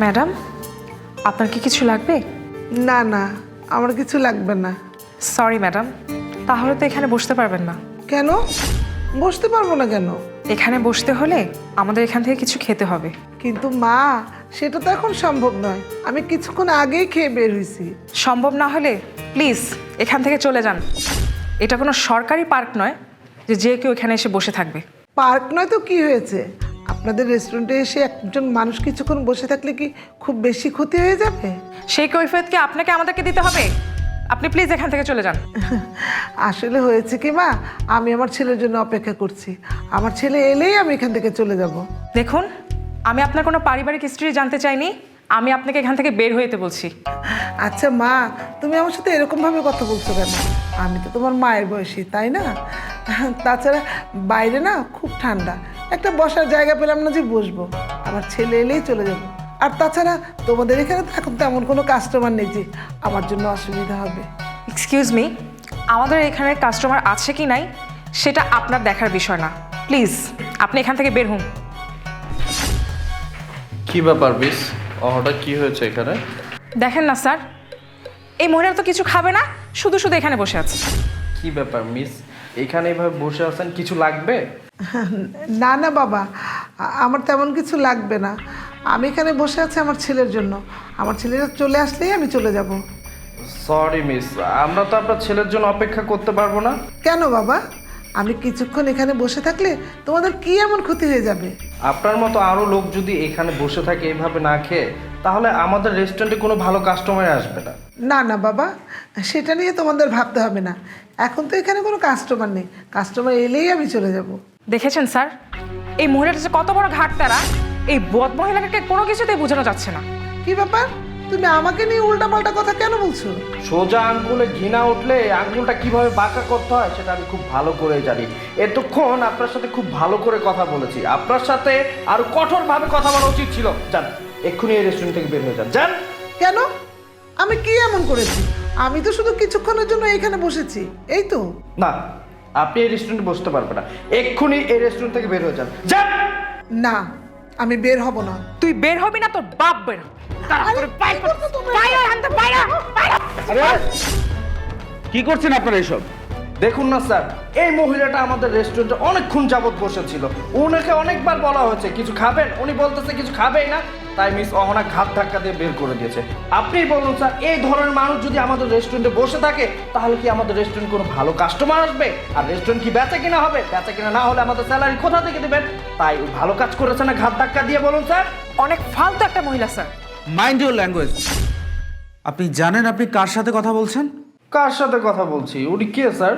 Madam আপনার কি কিছু লাগবে? না না আমার কিছু লাগবে না। সরি ম্যাডাম তাহলে তো এখানে বসতে পারবেন না। কেন? বসতে পারব না কেন? এখানে বসতে হলে আমাদের এখান থেকে কিছু খেতে হবে। কিন্তু মা সেটা তো এখন সম্ভব নয়। আমি কিছুক্ষণ আগেই খেয়ে বের হয়েছি। সম্ভব না হলে প্লিজ এখান থেকে চলে যান। এটা কোনো সরকারি পার্ক নয় যে যে কেউ এখানে এসে বসে থাকবে। পার্ক নয় তো কি হয়েছে? আপনাদের রেস্টুরেন্টে এসে একজন মানুষ কিছুক্ষণ বসে থাকলে কি খুব বেশি ক্ষতি হয়ে যাবে? সেই কৈফিয়তকে আপনাকে আমাদেরকে দিতে হবে? আপনি প্লিজ এখান থেকে চলে যান। আসলে হয়েছে কি মা? আমি আমার ছেলের জন্য অপেক্ষা করছি। আমার ছেলে এলেই আমি এখান থেকে চলে যাব। দেখুন আমি আপনার কোনো পারিবারিক হিস্ট্রি জানতে চাইনি। আমি আপনাকে এখান থেকে বের হইতে বলছি। আচ্ছা মা তুমি আমার সাথে এরকমভাবে কথা বলছো কেন? আমি তো তোমার মায়ের বয়সী তাই না? তাছাড়া বাইরে না খুব ঠান্ডা। একটা বসার জায়গা পেলাম না যে বসবো। আমার ছেলে এলেই চলে যাব। আর তাছাড়া তোমাদের এখানে তো এখন তেমন কোনো কাস্টমার নেই যে আমার জন্য অসুবিধা হবে। এক্সকিউজ মি আমাদের এখানে কাস্টমার আছে কি নাই সেটা আপনার দেখার বিষয় না। প্লিজ আপনি এখান থেকে বের হন। কি ব্যাপার বিস হঠাৎ কি হয়েছে এখানে? দেখেন না স্যার। এই মহিলা তো কিছু খাবে না শুধু শুধু এখানে বসে আছে। কি ব্যাপার মিস এখানে এভাবে বসে আছেন কিছু লাগবে? না না বাবা আমার তেমন কিছু লাগবে না। আমি এখানে বসে আছি আমার ছেলের জন্য। আমার ছেলেরা চলে আসলেই আমি চলে যাব। সরি মিস আমরা তো আপনার ছেলের জন্য অপেক্ষা করতে পারব না। কেন বাবা? আমি কিছুক্ষণ এখানে বসে থাকলে তোমাদের কি এমন ক্ষতি হয়ে যাবে? আপনার মতো আরও লোক যদি এখানে বসে থাকে এইভাবে না খেয়ে তাহলে আমাদের রেস্টুরেন্টে কোনো ভালো কাস্টমার আসবে না। না না বাবা সেটা নিয়ে তোমাদের ভাবতে হবে না। এখন তো এখানে কোনো কাস্টমার নেই। কাস্টমার এলেই আমি চলে যাব। দেখেছেন স্যার? এই মহিলাটা যে কত বড় ঘাট তারা এই বদ মহিলাকে কোনো কিছুতেই বোঝানো যাচ্ছে না। কি ব্যাপার? তুমি আমাকে নিয়ে উল্টাপাল্টা কথা কেন বলছো? সোজা আঙ্গুলে ঘৃণা উঠলে আঙ্গুলটা কীভাবে বাঁকা করতে হয় সেটা আমি খুব ভালো করে জানি। এতক্ষণ আপনার সাথে খুব ভালো করে কথা বলেছি। আপনার সাথে আরও কঠোরভাবে কথা বলা উচিত ছিল। যান এক্ষুনি এই রেস্টুরেন্ট থেকে বের হয়ে যান। যান। কেন? আমি কি এমন করেছি? আমি তো শুধু কিছুক্ষণের জন্য এখানে বসেছি। এই তো। না আপনি এই রেস্টুরেন্টে বসতে পারবেন না। এক্ষুনি এই রেস্টুরেন্ট থেকে বের হয়ে যান। যান! না আমি বের হব না। তুই বের হবি না তোর বাপ বের হবে। কি করছেন আপনারা এসব দেখুন না স্যার এই মহিলাটা আমাদের রেস্টুরেন্টে অনেকক্ষণ যাবত বসেছিল। ওনাকে অনেকবার বলা হয়েছে কিছু খাবেন? উনি বলতেছে কিছু খাবেই না। তাই মিস অহনা ঘাত ধাক্কা দিয়ে বের করে দিয়েছে। আপনি বলুন স্যার এই ধরনের মানুষ যদি আমাদের রেস্টুরেন্টে বসে থাকে তাহলে কি আমাদের রেস্টুরেন্ট কোনো ভালো কাস্টমার আসবে? আর রেস্টুরেন্ট কি বেচা কিনা হবে? বেচা কিনা না হলে আমাদের স্যালারি কোথা থেকে দেবেন? তাই ও ভালো কাজ করেছে না ঘাত ধাক্কা দিয়ে বলুন স্যার। অনেক ফালতু একটা মহিলা স্যার। মাইন্ড ইউর ল্যাঙ্গুয়েজ আপনি জানেন আপনি কার সাথে কথা বলছেন? কার সাথে কথা বলছি? উনি কে স্যার?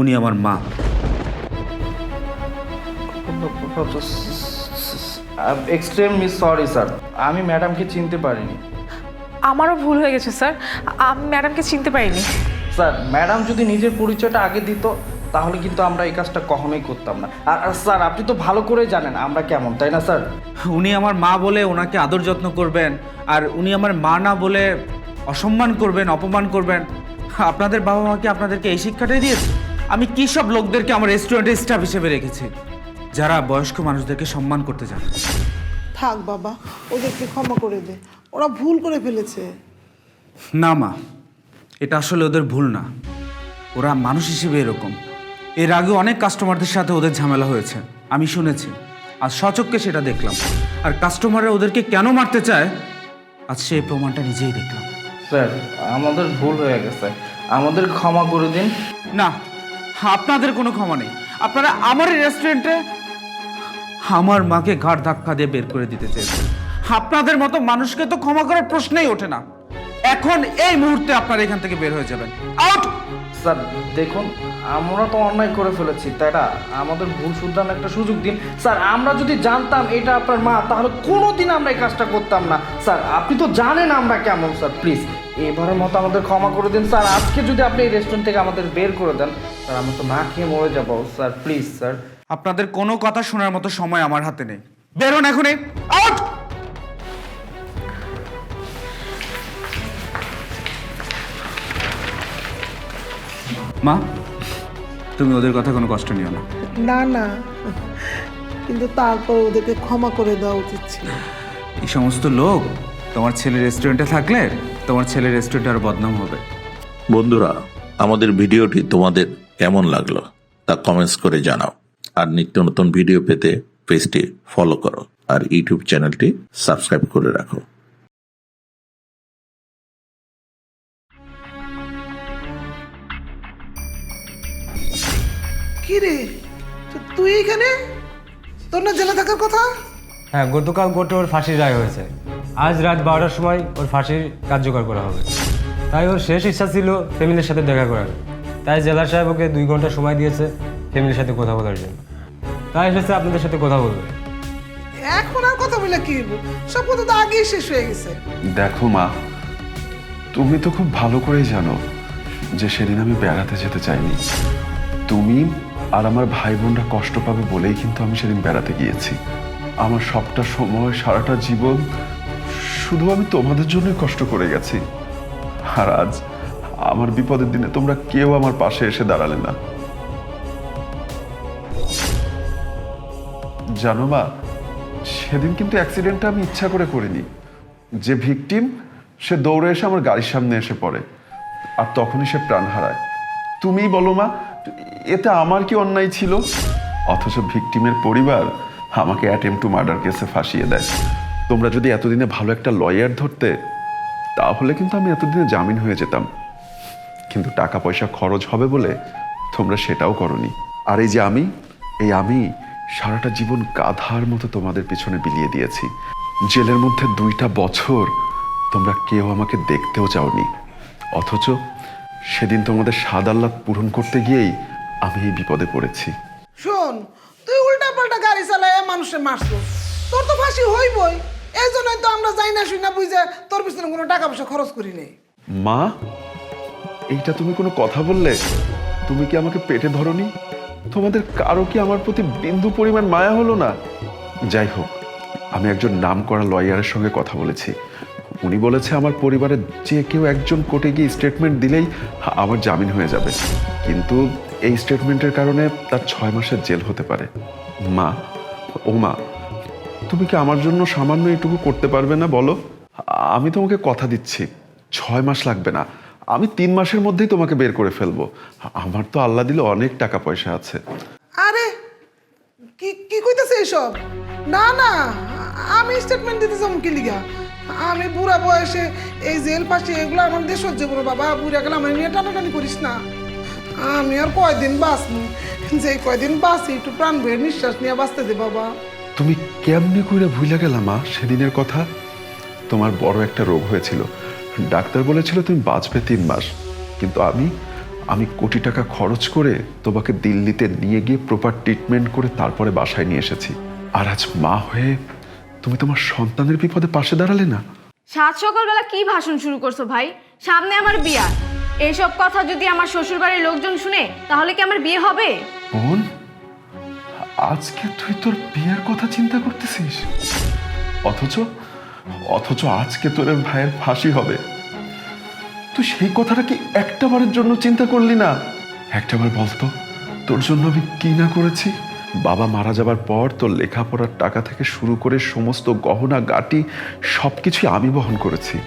উনি আমার মা। এক্সট্রিম মিস সরি স্যার আমি ম্যাডামকে চিনতে পারিনি। আমারও ভুল হয়ে গেছে স্যার। আমি ম্যাডামকে চিনতে পারিনি। স্যার ম্যাডাম যদি নিজের পরিচয়টা আগে দিত তাহলে কিন্তু আমরা এই কাজটা কখনোই করতাম না। আর আর স্যার আপনি তো ভালো করে জানেন আমরা কেমন তাই না স্যার? উনি আমার মা বলে ওনাকে আদর যত্ন করবেন আর উনি আমার মা না বলে অসম্মান করবেন অপমান করবেন। আপনাদের বাবা মাকে আপনাদেরকে এই শিক্ষাটাই দিয়েছে? আমি কী সব লোকদেরকে আমার রেস্টুরেন্টে স্টাফ হিসেবে রেখেছি? যারা বয়স্ক মানুষদেরকে সম্মান করতে জানে থাক বাবা ওদেরকে ক্ষমা করে দে। ওরা ভুল করে ফেলেছে। না মা এটা আসলে ওদের ভুল না। ওরা মানুষ হিসেবে এরকম। এর আগে অনেক কাস্টমারদের সাথে ওদের ঝামেলা হয়েছে। আমি শুনেছি। আর সচক্ষে সেটা দেখলাম। আর কাস্টমাররা ওদেরকে কেন মারতে চায়? আজ সেই প্রমাণটা নিজেই দেখলাম। স্যার আমাদের ভুল হয়ে গেছে। আমাদের ক্ষমা করে দিন। না আপনাদের কোনো ক্ষমা নেই। আপনারা আমার রেস্টুরেন্টে আমার মাকে ঘাড় ধাক্কা দিয়ে বের করে দিতে চেয়েছেন। আপনাদের মতো মানুষকে তো ক্ষমা করার প্রশ্নই ওঠে না। এখন এই মুহূর্তে আপনারা এখান থেকে বের হয়ে যাবেন। আউট স্যার দেখুন আমরা তো অন্যায় করে ফেলেছি তাই না? আমাদের ভুল শুধরানোর একটা সুযোগ দিন। স্যার আমরা যদি জানতাম এটা আপনার মা তাহলে কোনো দিন আমরা এই কাজটা করতাম না। স্যার আপনি তো জানেন আমরা কেমন স্যার প্লিজ এবারের মতো আমাদের ক্ষমা করে দিন স্যার। আজকে যদি আপনি এই রেস্টুরেন্ট থেকে আমাদের বের করে দেন স্যার আমরা তো না খেয়ে মরে যাব স্যার প্লিজ স্যার। আপনাদের কোনো কথা শোনার মতো সময় আমার হাতে নেই। বেরোন এখনই। আউট! মা তুমি ওদের কথা কোনো কষ্ট নিও না। না না। কিন্তু তারপর ওদেরকে ক্ষমা করে দেওয়া উচিত ছিল। এই সমস্ত লোক তোমার ছেলে রেস্টুরেন্টে থাকলে তোমার ছেলের রেস্টুরেন্টে আরও বদনাম হবে। বন্ধুরা আমাদের ভিডিওটি তোমাদের কেমন লাগল তা কমেন্টস করে জানাও। আর নিত্য নতুন ভিডিও পেতে পেজটি ফলো করো আর ইউটিউব চ্যানেলটি সাবস্ক্রাইব করে রাখো। কি রে? তুই এখানে? তোর না জেলে থাকার কথা? হ্যাঁ গতকাল কোর্টে ওর ফাঁসির রায় হয়েছে। আজ রাত বারোটার সময় ওর ফাঁসির কার্যকর করা হবে। তাই ওর শেষ ইচ্ছা ছিল ফ্যামিলির সাথে দেখা করার। তাই জেলা সাহেব ওকে দুই ঘণ্টা সময় দিয়েছে ফ্যামিলির সাথে কথা বলার জন্য। তাই এসেছে আপনাদের সাথে কথা বলবে এখন আর কথা বলে কি সব কথা তো আগেই শেষ হয়ে গেছে। দেখো মা তুমি তো খুব ভালো করেই জানো যে সেদিন আমি বেড়াতে যেতে চাইনি। তুমি আর আমার ভাই বোনরা কষ্ট পাবে বলেই কিন্তু আমি সেদিন বেড়াতে গিয়েছি। আমার সবটা সময় সারাটা জীবন শুধু আমি তোমাদের জন্যই কষ্ট করে গেছি। আর আজ আমার বিপদের দিনে তোমরা কেউ আমার পাশে এসে দাঁড়ালে না। জানো মা, সেদিন কিন্তু অ্যাক্সিডেন্টটা আমি ইচ্ছা করে করিনি। যে ভিকটিম, সে দৌড়ে এসে আমার গাড়ির সামনে এসে পড়ে, আর তখনই সে প্রাণ হারায়। তুমিই বলো মা, এতে আমার কি অন্যায় ছিল? অথচ ভিকটিমের পরিবার আমাকে অ্যাটেম্প টু মার্ডার কেসে ফাঁসিয়ে দেয়। তোমরা যদি এতদিনে ভালো একটা লয়ার ধরতে, তাহলে কিন্তু আমি এতদিনে জামিন হয়ে যেতাম। কিন্তু টাকা পয়সা খরচ হবে বলে তোমরা সেটাও করনি। আর এই যে আমি, এই আমি সারাটা জীবন গাধার মতো তোমাদের পিছনে বিলিয়ে দিয়েছি। জেলের মধ্যে দুইটা বছর তোমরা কেউ আমাকে দেখতেও চাওনি। অথচ সেদিন তোমাদের স্বাদ আহ্লাদ পূরণ করতে গিয়েই আমি এই বিপদে পড়েছি। শোন, তুই উল্টা পাল্টা গাড়ি চালায় মানুষের মারছো তোর তো ফাঁসি হইবই। এই জন্যই তো আমরা যাই না, শুই না, বুঝে তোর পিছনে কোনো টাকা পয়সা খরচ করি নেই মা, এইটা তুমি কোনো কথা বললে? তুমি কি আমাকে পেটে ধরনি? তোমাদের কারও কি আমার প্রতি বিন্দু পরিমাণ মায়া হলো না? যাই হোক, আমি একজন নাম করা লয়ারের সঙ্গে কথা বলেছি। উনি বলেছে আমার পরিবারের যে কেউ একজন কোর্টে গিয়ে স্টেটমেন্ট দিলেই আমার জামিন হয়ে যাবে। কিন্তু এই স্টেটমেন্টের কারণে তার ছয় মাসের জেল হতে পারে। মা, ও মা তুমি কি আমার জন্য সামান্য এটুকু করতে পারবে না বলো? আমি তোমাকে কথা দিচ্ছি। ছয় মাস লাগবে না। আমি তিন মাসের মধ্যেই তোমাকে বের করে ফেলব। আমার তো আল্লাহ দিলে অনেক টাকা পয়সা আছে। আরে, কি কি কইতেছে এসব? না না, আমি স্টেটমেন্ট দিতে যাব কি লিগা? আমি বুড়া বয়সে এই জেল পাশে এগুলো আমার দিয়ে সহ্য করব বাবা। বুড়া গেলে আমার নিয়ে টানাটানি করিস না। আমি আর কয়দিন বাঁচবো? যে কয়দিন বাঁচি, একটু প্রাণ ভরে নিঃশ্বাস নিয়ে বাঁচতে দে, বাবা। তুমি কেমনি করে ভুলে গেলা মা সেদিনের কথা? তোমার বড় একটা রোগ হয়েছিল। ডাক্তার বলেছিল তুমি বাঁচবে তিন মাস। কিন্তু আমি আমি কোটি টাকা খরচ করে তোমাকে দিল্লিতে নিয়ে গিয়ে প্রপার ট্রিটমেন্ট করে তারপরে বাসায় নিয়ে এসেছি। আর আজ মা হয়ে তুমি তোমার সন্তানের বিপদে পাশে দাঁড়ালে না? সাত সকালবেলা কি ভাষণ শুরু করছ ভাই? সামনে আমার বিয়া। এইসব কথা যদি আমার শ্বশুরবাড়ির লোকজন শুনে তাহলে কি আমার বিয়ে হবে? বোন আজকে তুই তোর বিয়ের কথা চিন্তা করতেছিস? অথচ অথচ আজকে তোর ভাইয়ের ফাঁসি হবে। তুই সেই কথাটা কি একটা বারের জন্য চিন্তা করলি না? একটাবার বলতো তোর জন্য আমি কি না করেছি? বাবা মারা যাবার পর তোর লেখাপড়ার টাকা থেকে শুরু করে সমস্ত গহনা, গাটি, সবকিছুই আমি বহন করেছি।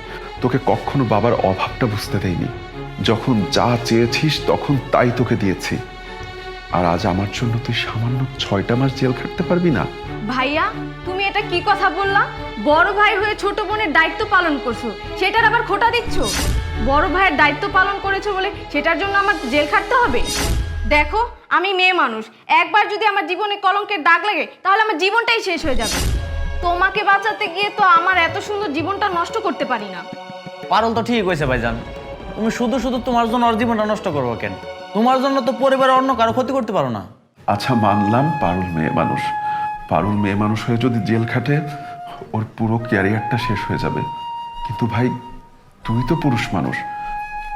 তোকে কখনো বাবার অভাবটা বুঝতে দেয়নি যখন যা চেয়েছিস তখন তাই তোকে দিয়েছি। আর আজ আমার জন্য তুই সামান্য ছয়টা মাস জেল খাটতে পারবি না? ভাইয়া তুমি এটা কি কথা বললা? বড় ভাই হয়ে ছোট বোনের দায়িত্ব পালন করছ সেটার আবার খোটা দিচ্ছ? বড় ভাইয়ের দায়িত্ব পালন করেছ বলে সেটার জন্য আমার জেল খাটতে হবে? দেখো আমি মেয়ে মানুষ একবার যদি আমার জীবনে কলঙ্কের দাগ লাগে তাহলে আমার জীবনটাই শেষ হয়ে যাবে। তোমাকে বাঁচাতে গিয়ে তো আমার এত সুন্দর জীবনটা নষ্ট করতে পারি না। পারল তো ঠিক হয়েছে ভাইজান। তুমি শুধু শুধু তোমার জন্য ওর জীবনটা নষ্ট করব কেন? তোমার জন্য তো পরিবারের অন্য কারও ক্ষতি করতে পারো না। আচ্ছা মানলাম পারুল মেয়ে মানুষ। পারুল মেয়ে মানুষ হয়ে যদি জেল খাটে ওর পুরো ক্যারিয়ারটা শেষ হয়ে যাবে। কিন্তু ভাই তুই তো পুরুষ মানুষ।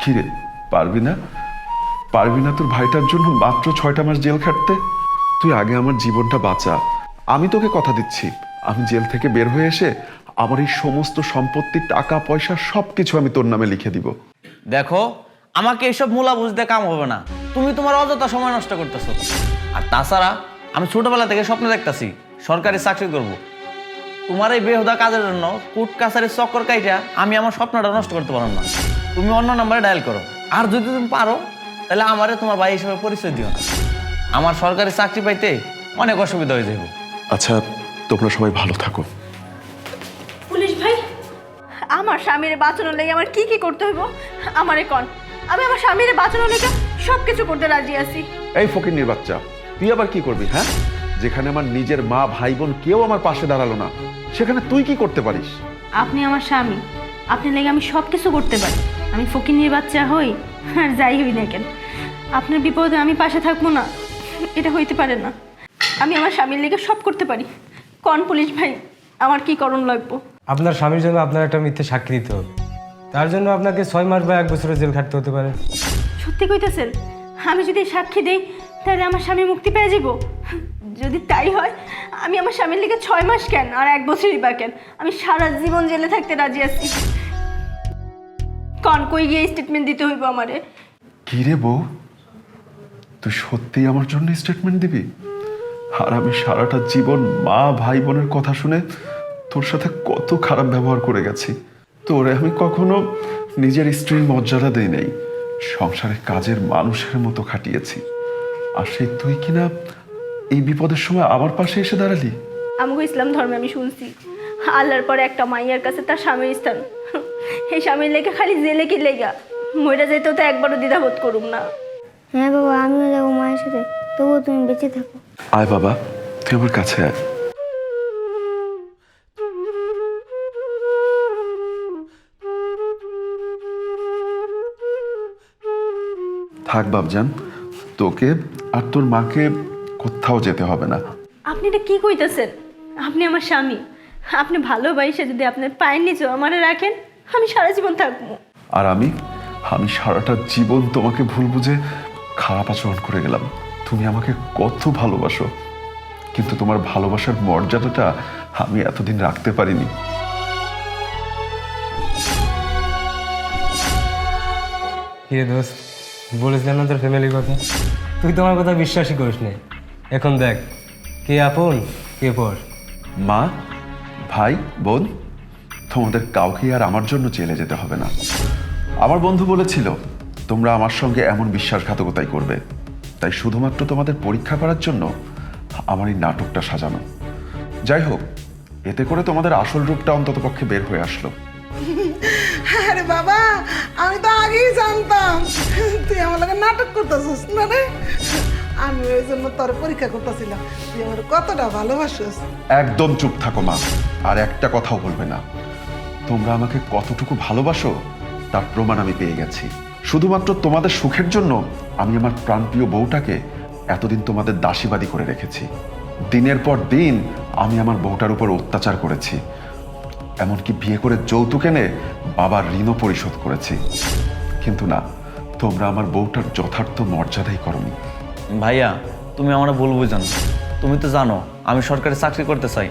কিরে পারবি না? পারবি না তোর ভাইটার জন্য মাত্র ছয়টা মাস জেল খাটতে? তুই আগে আমার জীবনটা বাঁচা। আমি তোকে কথা দিচ্ছি। আমি জেল থেকে বের হয়ে এসে আমার এই সমস্ত সম্পত্তি টাকা পয়সা সব কিছু আমি তোর নামে লিখে দিব। দেখো আমাকে এসব মূলা বুঝতে কাম হবে না। তুমি তোমার অযথা সময় নষ্ট করতেছো। আর তাছাড়া আমি ছোটবেলা থেকে স্বপ্ন দেখতাছি সরকারি চাকরি করব। তোমার এই বেহুদা কাজের জন্য কুট কাছারির চক্কর কাইটা আমি আমার স্বপ্নটা নষ্ট করতে পারলাম না। তুমি অন্য নাম্বারে ডায়াল করো। আর যদি তুমি পারো তাহলে আমারে তোমার ভাই হিসেবে পরিচয় দিও না। আমার সরকারি চাকরি পাইতে অনেক অসুবিধা হয়ে যাবে আচ্ছা তোমরা সবাই ভালো থাকো। পুলিশ ভাই আমার স্বামীর বাঁচানোর লেগে আমার কি কি করতে হইব? আমারে কন। আমি আমার স্বামীর বাঁচানোর লেগে সব কিছু করতে রাজি আছি। এই ফকির বাচ্চা তুই আবার কি করবি হ্যাঁ? যেখানে আমার নিজের মা ভাই বোন কেউ আমার পাশে দাঁড়াল না সেখানে তুই কি করতে পারিস? আপনি আমার স্বামী আপনি লেগে আমি সব কিছু করতে পারি। আমি ফকিনির বাচ্চা হই আর যাই হই না কেন। আপনার বিপদে আমি পাশে থাকব না এটা হইতে পারে না। আমি আমার স্বামীর লেগে সব করতে পারি। কন পুলিশ ভাই আমার কি করণ লাগবো? আপনার স্বামীর জন্য আপনার একটা মিথ্যে সাক্ষী দিতে হবে। তার জন্য আপনাকে ছয় মাস বা এক বছরের জেল খাটতে হতে পারে। সত্যি কইতেছেন? আমি যদি সাক্ষী দেই তাহলে আমার স্বামী মুক্তি পেয়ে যাব যদি তাই হয় আমি আমার স্বামীর লিগে ছয় মাস কেন আর এক বছরই বা কেন? আমি সারা জীবন জেলে থাকতে রাজি আছি। কন কই গিয়ে স্টেটমেন্ট দিতে হইব আমারে? কি রে বউ? তুই সত্যি আমার জন্য স্টেটমেন্ট দিবি? আর আমি সারাটা জীবন মা ভাই বোনের কথা শুনে তোর সাথে কত খারাপ ব্যবহার করে গেছি। তোরে আমি কখনো নিজের স্ত্রীর মর্যাদা দেই নাই। সংসারে কাজের মানুষের মতো খাটিয়েছি। আর সেই তুই কিনা এই বিপদের সময় আমার পাশে এসে দাঁড়ালি? আমাকে ইসলাম ধর্মে আমি শুনছি। আল্লাহর পরে একটা মাইয়ার কাছে তার স্বামীর স্থান। এই স্বামীর লেগে খালি জেলে কি লেগা? মইরা যেতেও তো একবারও দ্বিধাবোধ করুম না। হ্যাঁ বাবা আমিও যাব মায়ের সাথে। তবুও তুমি বেঁচে থাকো। আয় বাবা তুই আমার কাছে আয়। থাক বাবজান তোকে আর তোর মাকে কোথাও যেতে হবে না। আপনি এটা কি কইতেছেন? আপনি আমার স্বামী। আপনি ভালোবাসে যদি আপনার পায়ের নিচে আমারে রাখেন আমি সারা জীবন থাকব। আর আমি আমি সারাটা জীবন তোমাকে ভুল বুঝে খারাপ আচরণ করে গেলাম। তুমি আমাকে কত ভালোবাসো কিন্তু তোমার ভালোবাসার মর্যাদাটা আমি এতদিন রাখতে পারিনি। দোস্ত বলেছিলাম না তোর ফ্যামিলির কথা? তুই তো আমার কথা বিশ্বাসই করিস নি। এখন দেখ, কে আপন, কে পর। মা, ভাই, বোন, তোমাদের কাউকে আর আমার জন্য জেলে যেতে হবে না। আমার বন্ধু বলেছিল, তোমরা আমার সঙ্গে এমন বিশ্বাসঘাতকতাই করবে। তাই শুধুমাত্র তোমাদের পরীক্ষা করার জন্য আমার এই নাটকটা সাজানো। যাই হোক, এতে করে তোমাদের আসল রূপটা অন্ততপক্ষে বের হয়ে আসলো। আরে বাবা, আমি তো আগেই জানতাম। তুই আমার লাগে নাটক করতেছিস না রে? আমি ওই জন্য তোর পরীক্ষা করতেছিলাম। তুই আমার কতটা ভালোবাসিস। একদম চুপ থাকো মা, আর একটা কথাও বলবে না। তোমরা আমাকে কতটুকু ভালোবাসো, তার প্রমাণ আমি পেয়ে গেছি। শুধুমাত্র তোমাদের সুখের জন্য আমি আমার প্রাণপ্রিয় বউটাকে এতদিন তোমাদের দাসীবাদী করে রেখেছি। দিনের পর দিন আমি আমার বউটার উপর অত্যাচার করেছি। এমনকি বিয়ে করে যৌতুক এনে বাবার ঋণও পরিশোধ করেছি। কিন্তু না তোমরা আমার বউটার যথার্থ মর্যাদাই করনি। ভাইয়া তুমি আমার ভুল বুঝো না। তুমি তো জানো আমি সরকারি চাকরি করতে চাই।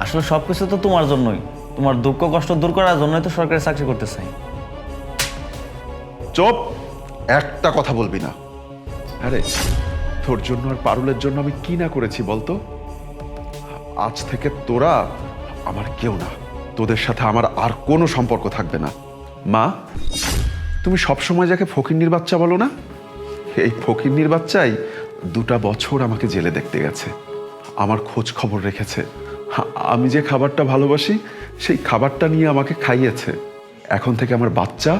আসলে সব কিছু তো তোমার জন্যই। তোমার দুঃখ কষ্ট দূর করার জন্যই তো সরকারি চাকরি করতে চাই। চোপ! একটা কথা বলবি না। আরে তোর জন্য আর পারুলের জন্য আমি কি না করেছি বলতো? আজ থেকে তোরা আমার কেউ না। তোদের সাথে আমার আর কোনো সম্পর্ক থাকবে না। মা, তুমি সবসময় যাকে ফকিন্নির বাচ্চা বলো না? এই ফকিন্নির বাচ্চাই দুটা বছর আমাকে জেলে দেখতে গেছে। আমার খোঁজ খবর রেখেছে। আমি যে খাবারটা ভালোবাসি, সেই খাবারটা নিয়ে আমাকে খাইয়েছে। এখন থেকে আমার বাচ্চা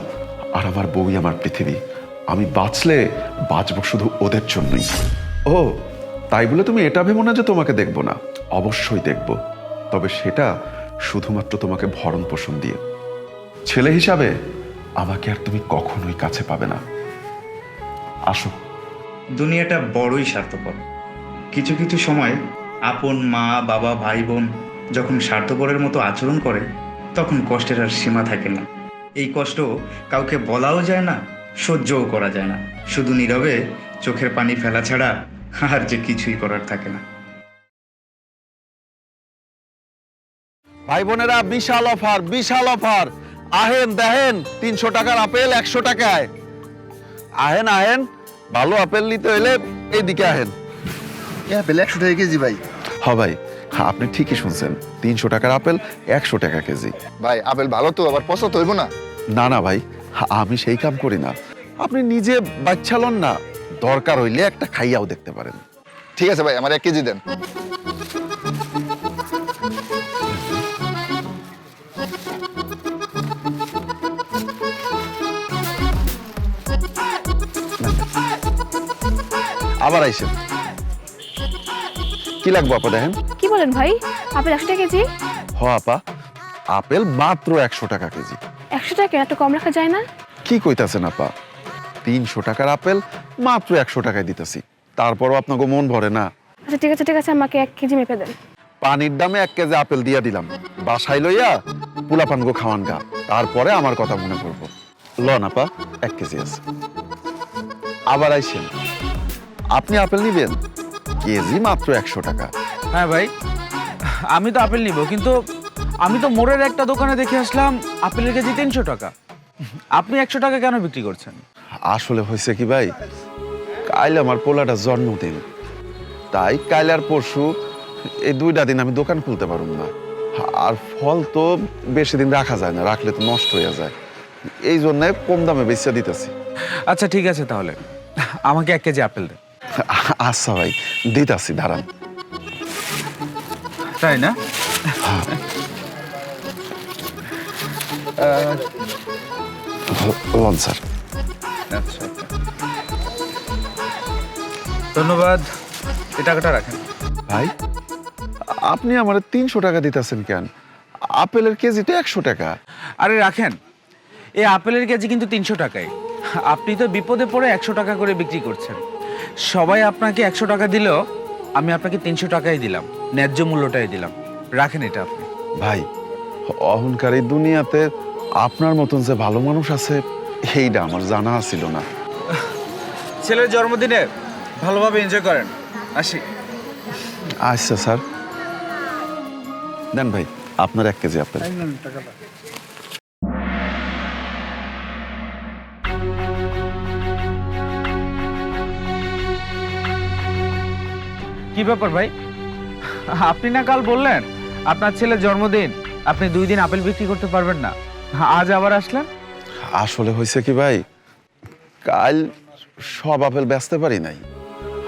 আর আমার বউই আমার পৃথিবী। আমি বাঁচলে বাঁচব শুধু ওদের জন্যই। ও, তাই বলে তুমি এটা ভেবো না যে তোমাকে দেখব না। অবশ্যই দেখব। তবে সেটা শুধুমাত্র তোমাকে ভরণ পোষণ দিয়ে। ছেলে হিসাবে আমাকে আর তুমি কখনোই কাছে পাবে না। আসো। দুনিয়াটা বড়ই স্বার্থপর। কিছু কিছু সময় আপন মা, বাবা ভাই বোন যখন স্বার্থপরের মতো আচরণ করে, তখন কষ্টের আর সীমা থাকে না। এই কষ্ট কাউকে বলাও যায় না, সহ্যও করা যায় না। শুধু নীরবে চোখের পানি ফেলা ছাড়া আর যে কিছুই করার থাকে না। ভাই বোনেরা বিশাল অফার বিশাল অফার। আহেন দেখেন তিনশো টাকার আপেল একশো টাকায়। আহেন আহেন ভালো আপেল নিতে হইলে এইদিকে আহেন। আপেল একশো টাকা কেজি ভাই। হ ভাই হ্যাঁ, আপনি ঠিকই শুনছেন। তিনশো টাকার আপেল একশো টাকা কেজি। ভাই আপেল ভালো তো আবার পছন্দ হইব না। না না ভাই আমি সেই কাম করি না। আপনি নিজে বাচ্চা লন না দরকার হইলে একটা খাইয়াও দেখতে পারেন। ঠিক আছে ভাই আমার এক কেজি দেন। আবার আইসেন। কি লাগবো আপা দেখেন? কি বলেন ভাই? আপেল একশো টাকা কেজি? হ আপা আপেল মাত্র একশো টাকা কেজি। একশো টাকা? এত কম রাখা যায় না? কি কইতাছেন আপা? তিনশো টাকার আপেল মাত্র একশো টাকায় দিতেছি। তারপরও আপনাকে মন ভরে না। আচ্ছা ঠিক আছে ঠিক আছে আমাকে এক কেজি মেপে দেন। পানির দামে এক কেজি আপেল দিয়া দিলাম। বাসায় লইয়া পুলা পানগো খাওয়ান গা। তারপরে আমার কথা মনে করব লন আপা এক কেজি আছে। আবার আইসেন। আপনি আপেল নিবেন? কেজি মাত্র একশো টাকা। হ্যাঁ ভাই আমি তো আপেল নিব কিন্তু আমি তো মোড়ের একটা দোকানে দেখে আসলাম আপেলের কেজি তিনশো টাকা। আপনি একশো টাকা কেন বিক্রি করছেন? আসলে হয়েছে কি ভাই কাল আমার পোলাটা জন্মদিন। তাই কাল আর পরশু এই দুইটা দিন আমি দোকান খুলতে পারুম না। আর ফল তো বেশি দিন রাখা যায় না রাখলে তো নষ্ট হয়ে যায়। এই জন্য কম দামে বেচা দিতেছি। আচ্ছা ঠিক আছে তাহলে। আমাকে এক কেজি আপেল দেন। আচ্ছা ভাই দিতাছি দাঁড়ান। তাই না? লন স্যার। আচ্ছা। ধন্যবাদ। এই টাকাটা রাখেন। ভাই আপনি আমার তিনশো টাকা দিতেছেন কেন? আপেলের কেজিটা একশো টাকা। আরে রাখেন এই আপেলের কেজি কিন্তু তিনশো টাকায়। আপনি তো বিপদে পড়ে একশো টাকা করে বিক্রি করছেন। সবাই আপনাকে একশো টাকা দিলেও আমি আপনাকে তিনশো টাকাই দিলাম। ন্যায্য মূল্যটাই দিলাম। রাখেন এটা আপনি। ভাই অহংকার এই দুনিয়াতে আপনার মতন যে ভালো মানুষ আছে এইটা আমার জানা ছিল না। ছেলের জন্মদিনে ভালোভাবে এনজয় করেন। আসি। আচ্ছা স্যার। দেন ভাই আপনার এক কেজি আপেল কি ব্যাপার ভাই? আপনি না কাল বললেন আপনার ছেলের জন্মদিন আপনি দুই দিন আপেল বিক্রি করতে পারবেন না। আজ আবার আসলেন? আসলে হয়েছে কি ভাই কাল সব আপেল বেচতে পারি নাই।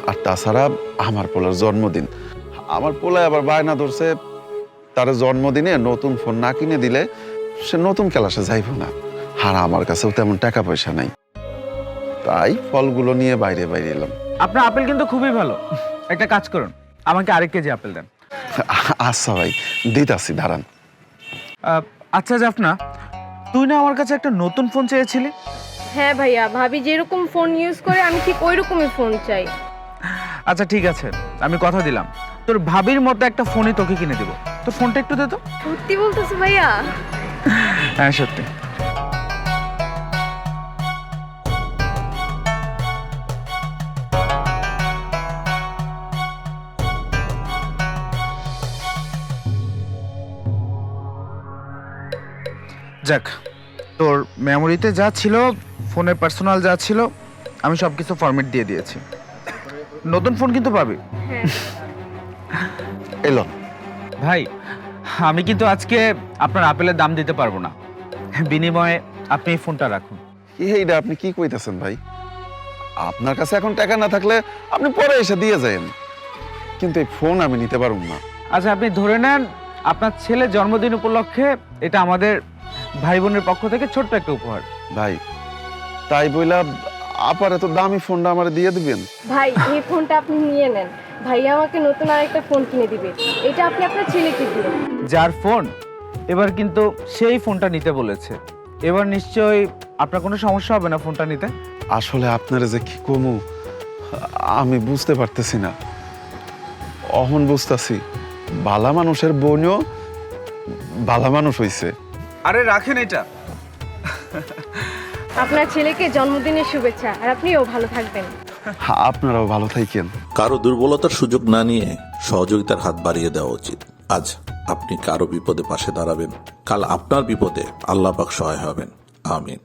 আর তাছাড়া আমার পোলার জন্মদিন। আমার পোলায় আবার বায়না ধরছে তার জন্মদিনে নতুন ফোন না কিনে দিলে সে নতুন ক্লাসে যাইব না। আর আমার কাছেও তেমন টাকা পয়সা নাই। তাই ফলগুলো নিয়ে বাইরে বাইরে এলাম। আপনার আপেল কিন্তু খুবই ভালো। একটা কাজ করুন আমাকে আরেক কেজি আপেল দেন। আচ্ছা ভাই দিতাছি দাঁড়ান। আচ্ছা জাফনা তুই না আমার কাছে একটা নতুন ফোন চেয়েছিলি? হ্যাঁ ভাইয়া ভাবি যেরকম ফোন ইউজ করে আমি ঠিক ওই রকমই ফোন চাই। আচ্ছা ঠিক আছে আমি কথা দিলাম। তোর ভাবির মতো একটা ফোনই তোকে কিনে দেবো। তোর ফোনটা একটু দে তো। সত্যি বলতেছো ভাইয়া? হ্যাঁ সত্যি। যাক তোর মেমোরিতে যা ছিল ফোনের পার্সোনাল যা ছিল আমি সব কিছু ফরম্যাট দিয়ে দিয়েছি। নতুন ফোন কিন্তু পাবি। এলো। ভাই আমি কিন্তু আজকে আপনার আপেলের দাম দিতে পারব না। বিনিময়ে আপনি এই ফোনটা রাখুন। এইটা আপনি কি কইতাছেন ভাই? আপনার কাছে এখন টাকা না থাকলে আপনি পরে এসে দিয়ে যাবেন কিন্তু এই ফোন আমি নিতে পারুম না। আচ্ছা আপনি ধরে নেন আপনার ছেলের জন্মদিন উপলক্ষে এটা আমাদের ভাই বোনের পক্ষ থেকে ছোট্ট একটা উপহার। ভাই তাই বইলা আপার এত দামি ফোনটা আমার দিয়ে দিবেন? ভাই এই ফোনটা আপনি নিয়ে নেন। ভাইয়া আমাকে নতুন আরেকটা ফোন কিনে দিবে। এটা আপনি আপনার ছেলেকে দিন। যার ফোন? এবার কিন্তু সেই ফোনটা নিতে বলেছে। এবার নিশ্চয়ই আপনার কোনো সমস্যা হবে না ফোনটা নিতে? আসলে আপনারা যে কি কমু আমি বুঝতে পারতেছি না। অহন বুঝতাছি বালা মানুষের বোনও বালা মানুষ হইছে। আরে রাখেন এটা। আপনার ছেলেকে জন্মদিনের শুভেচ্ছা আর আপনিও ভালো থাকবেন। আপনারাও ভালো থাকেন। কারও দুর্বলতার সুযোগ না নিয়ে সহযোগিতার হাত বাড়িয়ে দেওয়া উচিত। আজ আপনি কারও বিপদে পাশে দাঁড়াবেন। কাল আপনার বিপদে আল্লাহ পাক সহায় হবেন। আমিন।